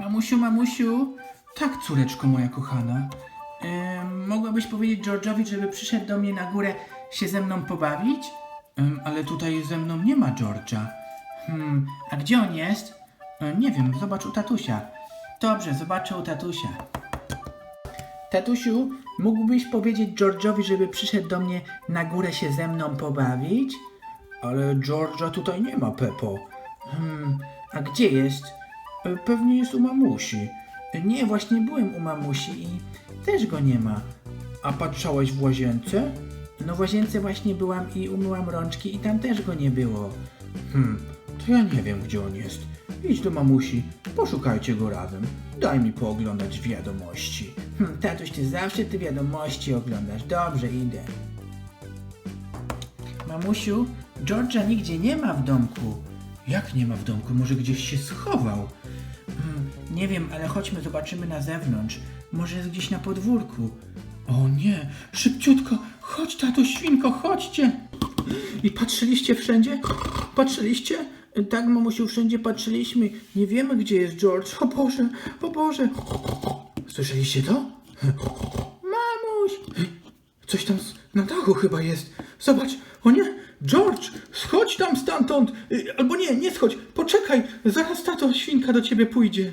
Mamusiu, mamusiu. Tak, córeczko moja kochana. Em, mogłabyś powiedzieć George'owi, żeby przyszedł do mnie na górę się ze mną pobawić? Em, ale tutaj ze mną nie ma George'a. Hmm, a gdzie on jest? E, nie wiem, zobacz u tatusia. Dobrze, zobaczę u tatusia. Tatusiu, mógłbyś powiedzieć George'owi, żeby przyszedł do mnie na górę się ze mną pobawić? Ale George'a tutaj nie ma, Pepo. Hmm, a gdzie jest? Pewnie jest u mamusi. Nie, właśnie byłem u mamusi i też go nie ma. A patrzałaś w łazience? No w łazience właśnie byłam i umyłam rączki i tam też go nie było. Hmm, to ja nie wiem, gdzie on jest. Idź do mamusi, poszukajcie go razem. Daj mi pooglądać wiadomości. Hmm, tatuś, ty zawsze te wiadomości oglądasz. Dobrze, idę. Mamusiu, George'a nigdzie nie ma w domku. Jak nie ma w domku? Może gdzieś się schował? Nie wiem, ale chodźmy, zobaczymy na zewnątrz. Może jest gdzieś na podwórku. O nie, szybciutko, chodź tato świnko, chodźcie. I patrzyliście wszędzie? Patrzyliście? Tak, mamusiu, wszędzie patrzyliśmy. Nie wiemy, gdzie jest George. O Boże, o Boże. Słyszeliście to? Mamuś! Coś tam na dachu chyba jest. Zobacz, o nie, George, schodź tam stamtąd. Y, Albo nie, nie schodź, poczekaj, zaraz tato świnka do ciebie pójdzie.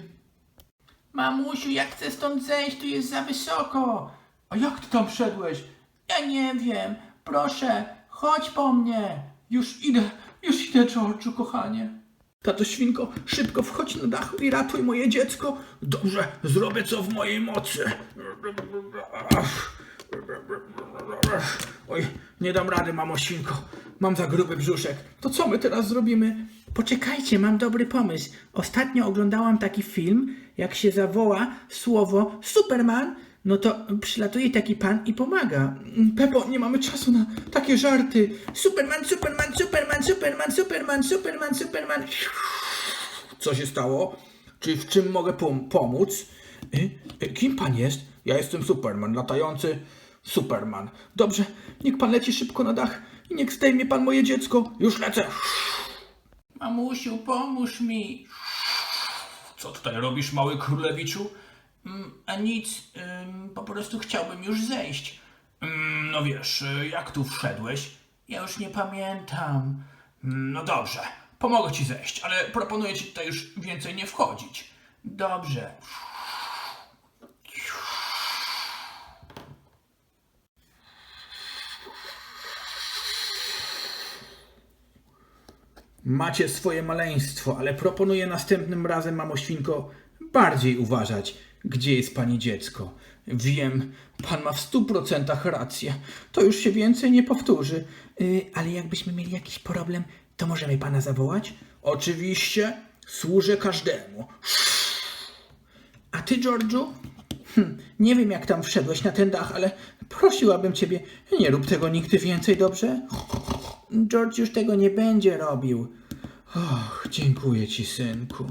Mamusiu, jak chcę stąd zejść, tu jest za wysoko. A jak ty tam wszedłeś? Ja nie wiem, proszę, chodź po mnie. Już idę, już idę, George'u, kochanie. Tato świnko, szybko wchodź na dach i ratuj moje dziecko. Dobrze, zrobię co w mojej mocy. Oj, nie dam rady, mamo świnko. Mam za gruby brzuszek. To co my teraz zrobimy? Poczekajcie, mam dobry pomysł. Ostatnio oglądałam taki film, jak się zawoła słowo Superman, no to przylatuje taki pan i pomaga. Pepo, nie mamy czasu na takie żarty. Superman, Superman, Superman, Superman, Superman, Superman, Superman. Co się stało? Czy w czym mogę pom- pomóc? Y, y, Kim pan jest? Ja jestem Superman, latający Superman. Dobrze, niech pan leci szybko na dach i niech zdejmie pan moje dziecko. Już lecę. Mamusiu, pomóż mi. Co tutaj robisz, mały królewiczu? Mm, A nic, po prostu chciałbym już zejść. Mm, No wiesz, y, jak tu wszedłeś? Ja już nie pamiętam. Mm, No dobrze, pomogę ci zejść, ale proponuję ci tutaj już więcej nie wchodzić. Dobrze. Macie swoje maleństwo, ale proponuję następnym razem, mamo świnko, bardziej uważać, gdzie jest pani dziecko. Wiem, pan ma w stu procentach rację. To już się więcej nie powtórzy. Yy, ale jakbyśmy mieli jakiś problem, to możemy pana zawołać? Oczywiście, służę każdemu. A ty, Georgiu? Hm, nie wiem, jak tam wszedłeś na ten dach, ale prosiłabym ciebie, nie rób tego nigdy więcej, dobrze? George już tego nie będzie robił. Och, dziękuję ci, synku.